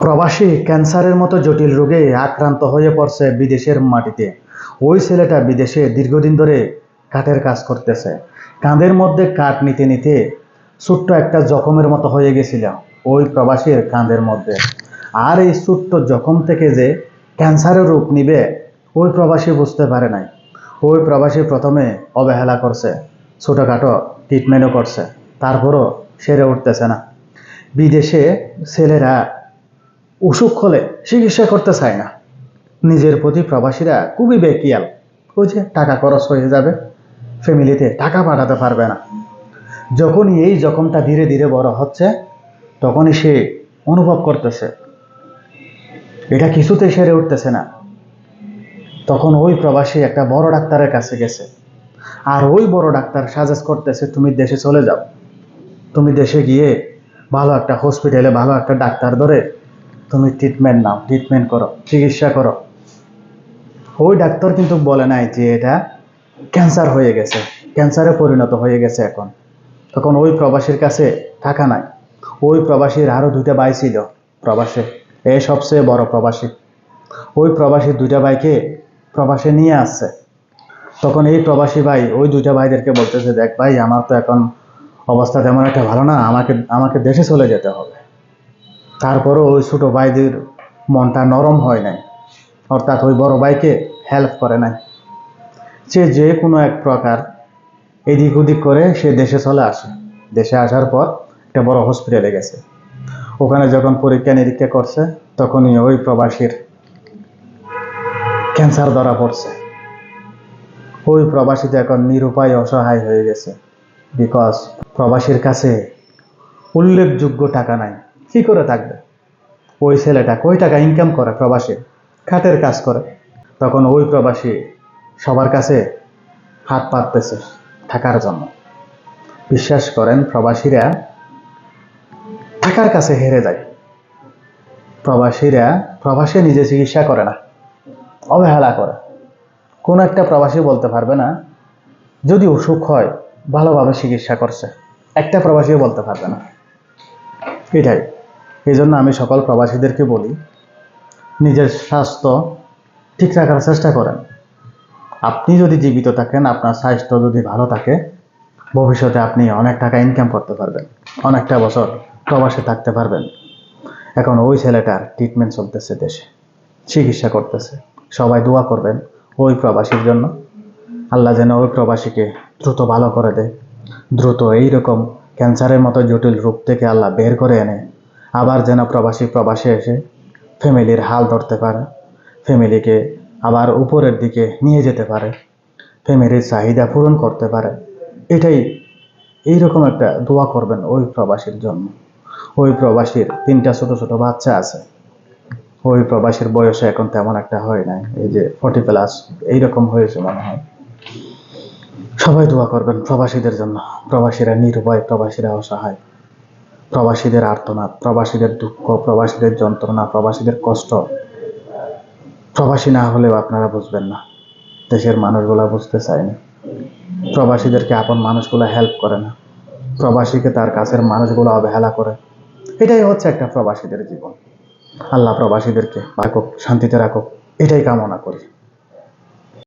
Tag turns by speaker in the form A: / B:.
A: প্রবাসী ক্যান্সারের মতো জটিল রোগে আক্রান্ত হয়ে পড়ছে বিদেশের মাটিতে। ওই ছেলেটা বিদেশে দীর্ঘদিন ধরে কাঠের কাজ করতেছে। কাঁধের মধ্যে কাঠ নিতে নিতে ছোট্ট একটা জখমের মতো হয়ে গেছিল ওই প্রবাসীর কাঁধের মধ্যে। আর এই ছোট্ট জখম থেকে যে ক্যান্সারের রূপ নিবে, ওই প্রবাসী বুঝতে পারে নাই। ওই প্রবাসী প্রথমে অবহেলা করছে, ছোটোখাটো ট্রিটমেন্টও করছে, তারপরও সেরে উঠতেছে না। বিদেশে ছেলেরা অসুখ হলে চিকিৎসা করতে চায় না। নিজের প্রতি প্রবাসীরা খুবই বেকিয়াল। ওই যে টাকা খরচ হয়ে যাবে, ফ্যামিলিতে টাকা পাঠাতে পারবে না। যখনই এই জখমটা ধীরে ধীরে বড় হচ্ছে, তখনই সে অনুভব করতেছে, এটা কিছুতে সেরে উঠতেছে না। তখন ওই প্রবাসী একটা বড় ডাক্তারের কাছে গেছে। আর ওই বড় ডাক্তার সাজেস্ট করতেছে, তুমি দেশে চলে যাও। তুমি দেশে গিয়ে ভালো একটা হসপিটালে ভালো একটা ডাক্তার ধরে তুমি ট্রিটমেন্ট নাও ট্রিটমেন্ট করো, চিকিৎসা করো। ওই ডাক্তার কিন্তু বলে নাই যে এটা ক্যান্সার হয়ে গেছে ক্যান্সারে পরিণত হয়ে গেছে এখন। তখন ওই প্রবাসীর কাছে টাকা নাই। ওই প্রবাসীর আরও দুইটা ভাই ছিল প্রবাসে, এ সবচেয়ে বড় প্রবাসী। ওই প্রবাসীর দুইটা ভাইকে প্রবাসে নিয়ে আসছে। তখন এই প্রবাসী ভাই ওই দুইটা ভাইদেরকে বলতেছে, দেখ ভাই, আমার তো এখন অবস্থা তেমন একটা ভালো না, আমাকে আমাকে দেশে চলে যেতে হবে। তারপরও ওই ছোটো ভাইদের মনটা নরম হয় নাই। অর্থাৎ ওই বড় ভাইকে হেল্প করে নাই। সে যে কোনো এক প্রকার এদিক ওদিক করে সে দেশে চলে আসে। দেশে আসার পর একটা বড় হসপিটালে গেছে। ওখানে যখন পরীক্ষা নিরীক্ষা করছে, তখনই ওই প্রবাসীর ক্যান্সার ধরা পড়ছে। ওই প্রবাসীতে এখন নিরুপায় অসহায় হয়ে গেছে। বিকজ প্রবাসীর কাছে উল্লেখযোগ্য টাকা নাই। কি করে থাকবে? ওই ছেলেটা কই টাকা ইনকাম করে প্রবাসী? খাটের কাজ করে। তখন ওই প্রবাসী সবার কাছে হাত পাততেছে থাকার জন্য। বিশ্বাস করেন, প্রবাসীরা টাকার কাছে হেরে যায়। প্রবাসীরা প্রবাসে নিজে চিকিৎসা করে না, অবহেলা করে। কোন একটা প্রবাসী বলতে পারবে না, যদি অসুখ হয়, ভালোভাবে চিকিৎসা করছে। একটা প্রবাসীও বলতে পারবে না। এটাই। এই জন্য আমি সকল প্রবাসীদেরকে বলি, নিজের স্বাস্থ্য ঠিক রাখার চেষ্টা করেন। আপনি যদি জীবিত থাকেন, আপনার স্বাস্থ্য যদি ভালো থাকে, ভবিষ্যতে আপনি অনেক টাকা ইনকাম করতে পারবেন, অনেকটা বছর প্রবাসে থাকতে পারবেন। এখন ওই ছেলেটার ট্রিটমেন্ট চলতেছে দেশে, চিকিৎসা করতেছে। সবাই দোয়া করবেন ওই প্রবাসীর জন্য। আল্লাহ যেন ওই প্রবাসীকে দ্রুত ভালো করে দেয়, দ্রুত এইরকম ক্যান্সারের মতো জটিল রোগ থেকে আল্লাহ বের করে এনে আবার যেন প্রবাসী প্রবাসে এসে ফ্যামিলির হাল ধরতে পারে, ফ্যামিলিকে আবার উপরের দিকে নিয়ে যেতে পারে, ফ্যামিলির চাহিদা পূরণ করতে পারে। এটাই, এইরকম একটা দোয়া করবেন ওই প্রবাসীর জন্য। ওই প্রবাসীর তিনটা ছোট ছোট বাচ্চা আছে। ওই প্রবাসীর বয়সে এখন তেমন একটা হয় নাই। এই যে ফর্টি প্লাস এইরকম হয়েছে মনে হয়। সবাই দোয়া করবেন প্রবাসীদের জন্য। প্রবাসীরা নির্ভয় প্রবাসীরা অসহায়। প্রবাসীদের আর্তনাদ, প্রবাসীদের দুঃখ, প্রবাসীদের যন্ত্রণা, প্রবাসীদের কষ্ট। প্রবাসী না হলেও আপনারা বুঝবেন না। দেশের মানুষগুলা বুঝতে চায় না প্রবাসীদেরকে আপন মানুষগুলো হেল্প করে না। প্রবাসীকে তার কাছের মানুষগুলো অবহেলা করে। এটাই হচ্ছে একটা প্রবাসীদের জীবন। আল্লাহ প্রবাসীদেরকে রাখুক শান্তিতে রাখুক। এটাই কামনা করি।